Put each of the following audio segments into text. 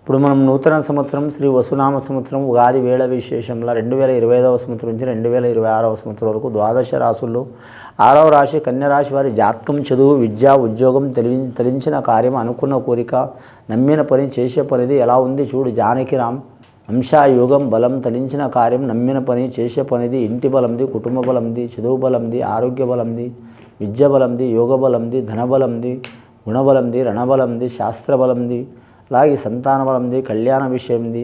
ఇప్పుడు మనం నూతన సంవత్సరం శ్రీ వసునామ సంవత్సరం ఉగాది వేళ విశేషంలో రెండు వేల ఇరవై ఐదవ సంవత్సరం నుంచి రెండు వేల ఇరవై ఆరవ సంవత్సరం వరకు ద్వాదశ రాసుల్లో ఆరవ రాశి కన్యరాశి వారి జాతకం చదువు విద్య ఉద్యోగం తెలి తలించిన కార్యం అనుకున్న కోరిక నమ్మిన పని చేసే పనిది ఎలా ఉంది చూడు జానకిరామ్ అంశాయోగం బలం తలించిన కార్యం నమ్మిన పని చేసే పనిది ఇంటి బలంది కుటుంబ బలంది చదువు బలంది ఆరోగ్య బలంది విద్య బలంది యోగ బలంది ధనబలంది గుణబలంది రణబలంది శాస్త్రబలంది అలాగే సంతాన బలంది కళ్యాణ విషయంది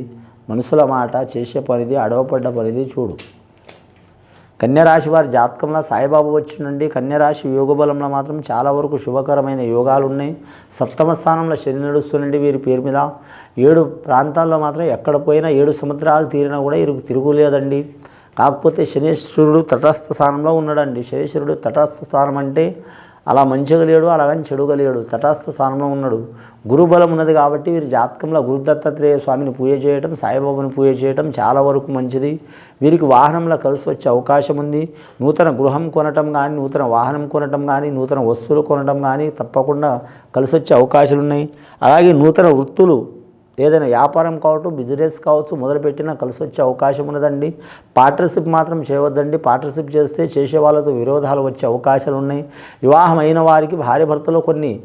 మనుషుల మాట చేసే పనిది అడవపడ్డ పనిది చూడు. కన్యరాశి వారి జాతకంలో సాయిబాబు వచ్చినండి కన్యరాశి యోగ బలంలో మాత్రం చాలా వరకు శుభకరమైన యోగాలు ఉన్నాయి సప్తమ స్థానంలో శని నడుస్తుండండి వీరి పేరు మీద. ఏడు ప్రాంతాల్లో మాత్రం ఎక్కడ పోయినా ఏడు సముద్రాలు తీరినా కూడా వీరికి తిరుగులేదండి. కాకపోతే శనీశ్వరుడు తటస్థ స్థానంలో ఉన్నాడండి. శనీశ్వరుడు తటస్థ స్థానం అంటే అలా మంచిగా లేడు అలాగని చెడుగా లేడు తటస్థ స్థానంలో ఉన్నాడు. గురుబలం ఉన్నది కాబట్టి వీరి జాతకంలో గురుదత్తాత్రేయ స్వామిని పూజ చేయటం సాయిబాబాను పూజ చేయటం చాలా వరకు మంచిది. వీరికి వాహనంలో కలిసి వచ్చే అవకాశం ఉంది. నూతన గృహం కొనటం కానీ నూతన వాహనం కొనటం కానీ నూతన వస్తువులు కొనటం కానీ తప్పకుండా కలిసి వచ్చే అవకాశాలు ఉన్నాయి అలాగే నూతన వృత్తులు ఏదైనా వ్యాపారం కావచ్చు బిజినెస్ కావచ్చు మొదలుపెట్టినా కలిసి వచ్చే అవకాశం ఉన్నదండి. పార్ట్నర్షిప్ మాత్రం చేయవద్దండి. పార్ట్నర్షిప్ చేస్తే చేసే వాళ్ళతో విరోధాలు వచ్చే అవకాశాలు ఉన్నాయి. వివాహం అయిన వారికి భార్య భర్తలో కొన్ని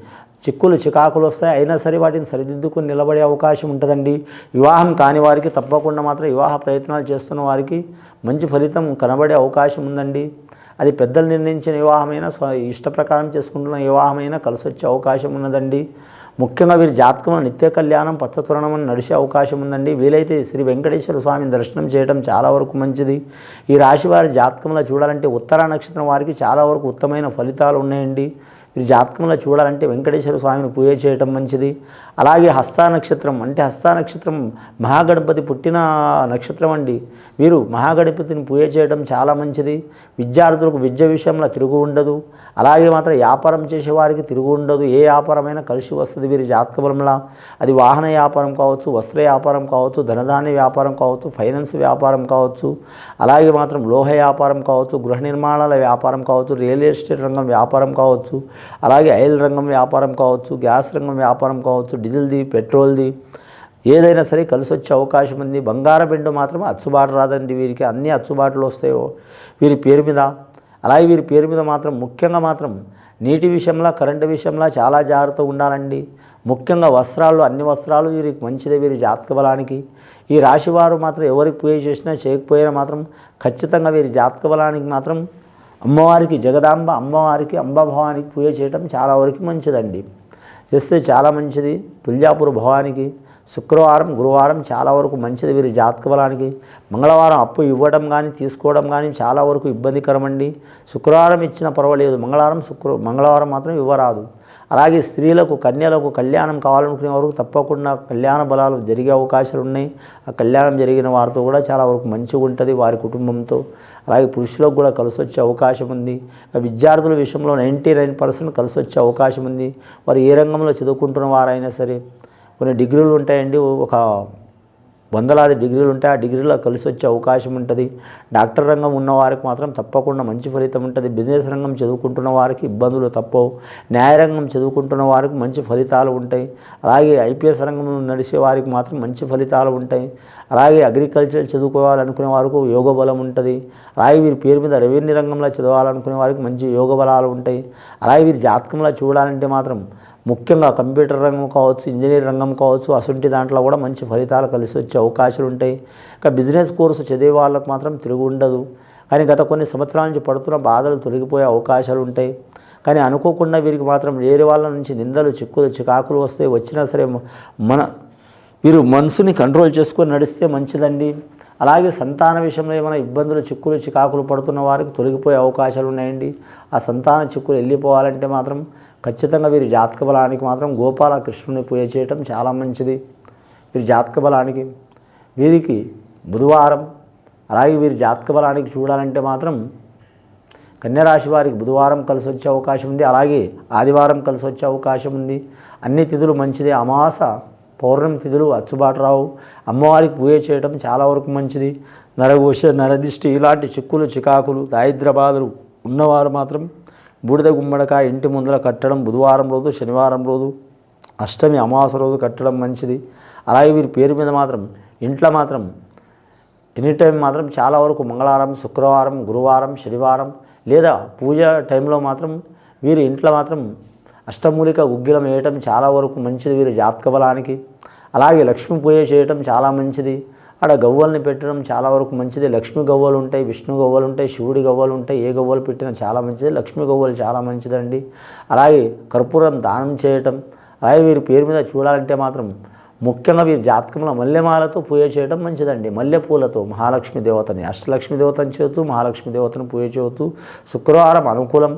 చిక్కులు చికాకులు వస్తాయి. అయినా సరే వాటిని సరిదిద్దుకుని నిలబడే అవకాశం ఉంటుందండి. వివాహం కాని వారికి తప్పకుండా మాత్రం వివాహ ప్రయత్నాలు చేస్తున్న వారికి మంచి ఫలితం కనబడే అవకాశం ఉందండి. అది పెద్దలు నిర్ణయించిన వివాహమైనా స్వ ఇష్ట ప్రకారం చేసుకుంటున్న వివాహమైనా కలిసి వచ్చే అవకాశం ఉన్నదండి. ముఖ్యంగా వీరి జాతకంలో నిత్య కళ్యాణం పచ్చతోరణం అని నడిచే అవకాశం ఉందండి. వీలైతే శ్రీ వెంకటేశ్వర స్వామిని దర్శనం చేయడం చాలా వరకు మంచిది. ఈ రాశి వారి జాతకంలో చూడాలంటే ఉత్తర నక్షత్రం వారికి చాలా వరకు ఉత్తమైన ఫలితాలు ఉన్నాయండి. వీరి జాతకంలో చూడాలంటే వెంకటేశ్వర స్వామిని పూజ చేయటం మంచిది. అలాగే హస్తా నక్షత్రం అంటే హస్తా నక్షత్రం మహాగణపతి పుట్టిన నక్షత్రం అండి. వీరు మహాగణపతిని పూజ చేయడం చాలా మంచిది. విద్యార్థులకు విద్య విషయంలో తిరుగు ఉండదు. అలాగే మాత్రం వ్యాపారం చేసే వారికి తిరుగు ఉండదు. ఏ వ్యాపారమైనా కలిసి వస్తుంది వీరి జాతక అది వాహన వ్యాపారం కావచ్చు వస్త్ర వ్యాపారం కావచ్చు ధనధాన్య వ్యాపారం కావచ్చు ఫైనాన్స్ వ్యాపారం కావచ్చు. అలాగే మాత్రం లోహ వ్యాపారం కావచ్చు గృహ నిర్మాణాల వ్యాపారం కావచ్చు రియల్ ఎస్టేట్ రంగం వ్యాపారం కావచ్చు. అలాగే ఆయిల్ రంగం వ్యాపారం కావచ్చు గ్యాస్ రంగం వ్యాపారం కావచ్చు డీజిల్ది పెట్రోల్ది ఏదైనా సరే కలిసి వచ్చే అవకాశం ఉంది. బంగారం బెండు మాత్రం అచ్చుబాటు రాదండి వీరికి. అన్ని అచ్చుబాటులు వస్తాయో వీరి పేరు మీద. అలాగే వీరి పేరు మీద మాత్రం ముఖ్యంగా మాత్రం నీటి విషయంలో కరెంటు విషయంలో చాలా జాగ్రత్తగా ఉండాలండి. ముఖ్యంగా వస్త్రాలు అన్ని వస్త్రాలు వీరికి మంచిదే వీరి జాతక బలానికి. ఈ రాశివారు మాత్రం ఎవరికి పూజ చేసినా చేయకపోయినా మాత్రం ఖచ్చితంగా వీరి జాతక బలానికి మాత్రం అమ్మవారికి జగదాంబ అమ్మవారికి అంబభవానికి పూజ చేయటం చాలా వరకు మంచిదండి. చేస్తే చాలా మంచిది. తుల్యాపుర భవానికి శుక్రవారం గురువారం చాలా వరకు మంచిది వీరి జాతక బలానికి. మంగళవారం అప్పు ఇవ్వడం కానీ తీసుకోవడం కానీ చాలా వరకు ఇబ్బందికరమండి. శుక్రవారం ఇచ్చినా పర్వాలేదు. మంగళవారం శుక్ర మంగళవారం మాత్రం ఇవ్వరాదు. అలాగే స్త్రీలకు కన్యలకు కళ్యాణం కావాలనుకునే వరకు తప్పకుండా కళ్యాణ బలాలు జరిగే అవకాశాలు ఉన్నాయి. ఆ కళ్యాణం జరిగిన వారితో కూడా చాలా వరకు మంచిగా ఉంటుంది వారి కుటుంబంతో. అలాగే పురుషులకు కూడా కలిసి వచ్చే అవకాశం ఉంది. విద్యార్థుల విషయంలో నైంటీ నైన్ పర్సెంట్ కలిసి వచ్చే అవకాశం ఉంది. వారు ఏ రంగంలో చదువుకుంటున్న వారైనా సరే కొన్ని డిగ్రీలు ఉంటాయండి. ఒక వందలాది డిగ్రీలు ఉంటాయి ఆ డిగ్రీలో కలిసి వచ్చే అవకాశం ఉంటుంది. డాక్టర్ రంగం ఉన్న వారికి మాత్రం తప్పకుండా మంచి ఫలితం ఉంటుంది. బిజినెస్ రంగం చదువుకుంటున్న వారికి ఇబ్బందులు తప్పవు. న్యాయరంగం చదువుకుంటున్న వారికి మంచి ఫలితాలు ఉంటాయి. అలాగే ఐపీఎస్ రంగంలో నడిచే వారికి మాత్రం మంచి ఫలితాలు ఉంటాయి. అలాగే అగ్రికల్చర్ చదువుకోవాలనుకునే వారికి యోగ బలం ఉంటుంది. అలాగే వీరి పేరు మీద రెవెన్యూ రంగంలో చదవాలనుకునే వారికి మంచి యోగ బలాలు ఉంటాయి. అలాగే వీరి జాతకంలో చూడాలంటే మాత్రం ముఖ్యంగా కంప్యూటర్ రంగం కావచ్చు ఇంజనీర్ రంగం కావచ్చు అసంటి దాంట్లో కూడా మంచి ఫలితాలు కలిసి వచ్చే అవకాశాలు ఉంటాయి. ఇంకా బిజినెస్ కోర్సు చదివే వాళ్ళకు మాత్రం తిరుగు ఉండదు. కానీ గత కొన్ని సంవత్సరాల నుంచి పడుతున్న బాధలు తొలగిపోయే అవకాశాలు ఉంటాయి. కానీ అనుకోకుండా వీరికి మాత్రం వేరే వాళ్ళ నుంచి నిందలు చిక్కులు చికాకులు వస్తే వచ్చినా సరే మన వీరు మనసుని కంట్రోల్ చేసుకొని నడిస్తే మంచిదండి. అలాగే సంతాన విషయంలో ఏమైనా ఇబ్బందులు చిక్కులు చికాకులు పడుతున్న వారికి తొలగిపోయే అవకాశాలు ఉన్నాయండి. ఆ సంతాన చిక్కులు వెళ్ళిపోవాలంటే మాత్రం ఖచ్చితంగా వీరి జాతక బలానికి మాత్రం గోపాల కృష్ణుని పూజ చేయటం చాలా మంచిది. వీరి జాతక బలానికి వీరికి బుధవారం అలాగే వీరి జాతక బలానికి చూడాలంటే మాత్రం కన్యరాశి వారికి బుధవారం కలిసి వచ్చే అవకాశం ఉంది. అలాగే ఆదివారం కలిసి వచ్చే అవకాశం ఉంది. అన్ని తిథులు మంచిది. అమాస పౌర్ణమి తిథులు అచ్చుబాటు రావు అమ్మవారికి పూజ చేయడం చాలా వరకు మంచిది. నరఘోష నరదిష్టి ఇలాంటి చిక్కులు చికాకులు దారిద్ర బాధలు ఉన్నవారు మాత్రం బూడిద గుమ్మడికాయ ఇంటి ముందర కట్టడం బుధవారం రోజు శనివారం రోజు అష్టమి అమావాస రోజు కట్టడం మంచిది. అలాగే వీరి పేరు మీద మాత్రం ఇంట్లో మాత్రం ఎనీ టైం మాత్రం చాలా వరకు మంగళవారం శుక్రవారం గురువారం శనివారం లేదా పూజ టైంలో మాత్రం వీరి ఇంట్లో మాత్రం అష్టమూలిక గుగ్గిలం వేయటం చాలా వరకు మంచిది వీరి జాతక బలానికి. అలాగే లక్ష్మీ పూజ చేయటం చాలా మంచిది. ఆడ గవ్వల్ని పెట్టడం చాలా వరకు మంచిది. లక్ష్మీ గవ్వలు ఉంటాయి విష్ణు గవ్వలు ఉంటాయి శివుడి గవ్వలు ఉంటాయి. ఏ గవ్వలు పెట్టినా చాలా మంచిది. లక్ష్మీ గవ్వలు చాలా మంచిదండి. అలాగే కర్పూరం దానం చేయటం అలాగే వీరి పేరు మీద చూడాలంటే మాత్రం ముఖ్యంగా వీరి జాతకంలో మల్లెమాలతో పూజ చేయడం మంచిదండి. మల్లెపూలతో మహాలక్ష్మి దేవతని అష్టలక్ష్మి దేవతని చేస్తూ మహాలక్ష్మి దేవతను పూజ చేస్తూ శుక్రవారం అనుకూలం.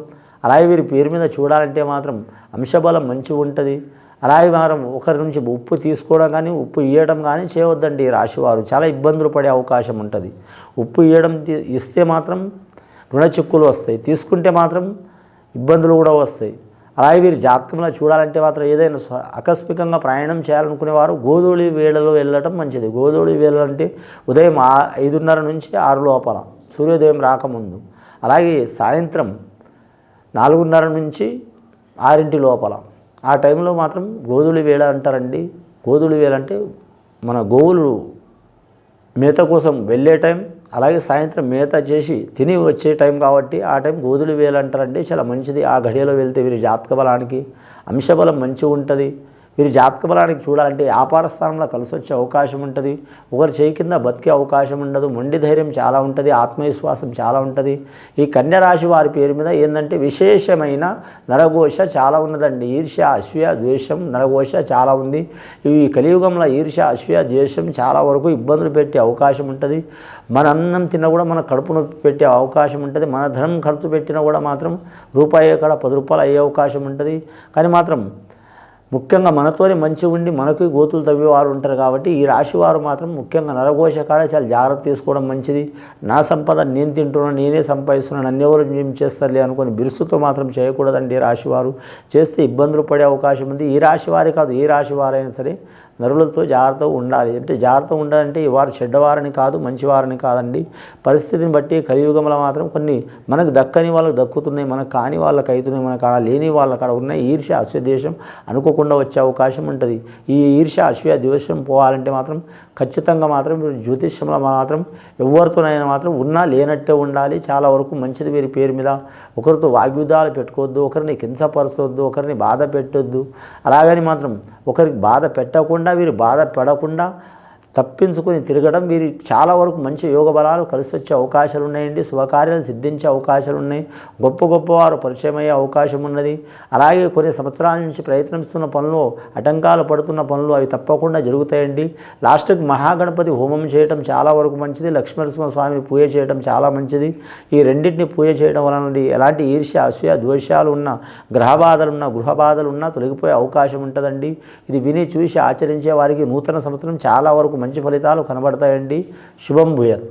అలాగే వీరి పేరు మీద చూడాలంటే మాత్రం అంశబలం మంచి ఉంటుంది. అలాగే మనం ఒకరి నుంచి ఉప్పు తీసుకోవడం కానీ ఉప్పు ఇవ్వడం కానీ చేయవద్దండి ఈ రాశివారు. చాలా ఇబ్బందులు పడే అవకాశం ఉంటుంది. ఉప్పు ఇవ్వడం ఇస్తే మాత్రం రుణ చిక్కులు వస్తాయి. తీసుకుంటే మాత్రం ఇబ్బందులు కూడా వస్తాయి. అలాగే వీరి జాతకంలో చూడాలంటే మాత్రం ఏదైనా ఆకస్మికంగా ప్రయాణం చేయాలనుకునేవారు గోధుళి వేళలో వెళ్ళటం మంచిది. గోధుళి వేళ అంటే ఉదయం ఐదున్నర నుంచి ఆరు లోపల సూర్యోదయం రాకముందు. అలాగే సాయంత్రం నాలుగున్నర నుంచి ఆరింటి లోపల ఆ టైంలో మాత్రం గోధులి వేళ అంటారండి. గోధులి వేళ అంటే మన గోవులు మేత కోసం వెళ్ళే టైం అలాగే సాయంత్రం మేత చేసి తిని వచ్చే టైం కాబట్టి ఆ టైం గోధులు వేలు అంటారండి. చాలా మంచిది. ఆ గడియలో వెళ్తే వీరి జాతక బలానికి అంశబలం మంచిగా ఉంటుంది. వీరి జాతక బలానికి చూడాలంటే వ్యాపార స్థానంలో కలిసి వచ్చే అవకాశం ఉంటుంది. ఒకరి చేయి కింద బతికే అవకాశం ఉండదు. మొండి ధైర్యం చాలా ఉంటుంది. ఆత్మవిశ్వాసం చాలా ఉంటుంది. ఈ కన్యరాశి వారి పేరు మీద ఏంటంటే విశేషమైన నరఘోష చాలా ఉన్నదండి. ఈర్ష్య అశ్వయ ద్వేషం నరఘోష చాలా ఉంది. ఈ కలియుగంలో ఈర్ష్య అశ్వయ ద్వేషం చాలా వరకు ఇబ్బందులు పెట్టే అవకాశం ఉంటుంది. మన అన్నం తిన్నా కూడా మన కడుపు నొప్పి పెట్టే అవకాశం ఉంటుంది. మన ధనం ఖర్చు పెట్టినా కూడా మాత్రం రూపాయి కాడ పది రూపాయలు అయ్యే అవకాశం ఉంటుంది. కానీ మాత్రం ముఖ్యంగా మనతోనే మంచి ఉండి మనకి గోతులు తవ్వేవారు ఉంటారు కాబట్టి ఈ రాశి వారు మాత్రం ముఖ్యంగా నరఘోష కాడ చాలా జాగ్రత్త తీసుకోవడం మంచిది. నా సంపద నేను తింటున్నాను నేనే సంపాదిస్తున్నాను నన్ను ఎవరు ఏం చేస్తారులే అనుకొని బిరుసుతో మాత్రం చేయకూడదండి ఈ రాశి వారు. చేస్తే ఇబ్బందులు పడే అవకాశం ఉంది. ఈ రాశి వారే కాదు ఏ రాశి వారైనా సరే నరులతో జాగ్రత్తగా ఉండాలి. అంటే జాగ్రత్తగా ఉండాలంటే వారు చెడ్డవారని కాదు మంచివారని కాదండి. పరిస్థితిని బట్టి కలియుగంలో మాత్రం కొన్ని మనకు దక్కని వాళ్ళకి దక్కుతున్నాయి మనకు కాని వాళ్ళకి అవుతున్నాయి మనకు కాడ లేని వాళ్ళ కాడ ఉన్నాయి. ఈర్ష్య దేశం అనుకోకుండా వచ్చే అవకాశం ఉంటుంది. ఈ ఈర్ష్య అశ్వ ద్వేషం పోవాలంటే మాత్రం ఖచ్చితంగా మాత్రం మీరు జ్యోతిష్యంలో మాత్రం ఎవరితోనైనా మాత్రం ఉన్నా లేనట్టే ఉండాలి. చాలా వరకు మంచిది వీరి పేరు మీద ఒకరితో వాగ్యుధాలు పెట్టుకోవద్దు ఒకరిని కించపరచవద్దు ఒకరిని బాధ పెట్టొద్దు. అలాగని మాత్రం ఒకరికి బాధ పెట్టకుండా వీరు బాధపడకుండా తప్పించుకొని తిరగడం వీరి చాలా వరకు మంచి యోగ బలాలు కలిసి వచ్చే అవకాశాలు ఉన్నాయండి. శుభకార్యాలు సిద్ధించే అవకాశాలు ఉన్నాయి. గొప్ప గొప్పవారు పరిచయం అయ్యే అవకాశం ఉన్నది. అలాగే కొన్ని సంవత్సరాల నుంచి ప్రయత్నిస్తున్న పనులు ఆటంకాలు పడుతున్న పనులు అవి తప్పకుండా జరుగుతాయండి. లాస్ట్కి మహాగణపతి హోమం చేయడం చాలా వరకు మంచిది. లక్ష్మీనరసింహ స్వామి పూజ చేయడం చాలా మంచిది. ఈ రెండింటిని పూజ చేయడం వలన ఎలాంటి ఈర్ష్య అసూయ ద్వేషాలు ఉన్న గ్రహ బాధలు ఉన్న గృహ బాధలు ఉన్నా తొలగిపోయే అవకాశం ఉంటుందండి. ఇది విని చూసి ఆచరించే వారికి నూతన సంవత్సరం చాలా వరకు మంచి ఫలితాలు కనబడతాయండి. శుభం భూయత్.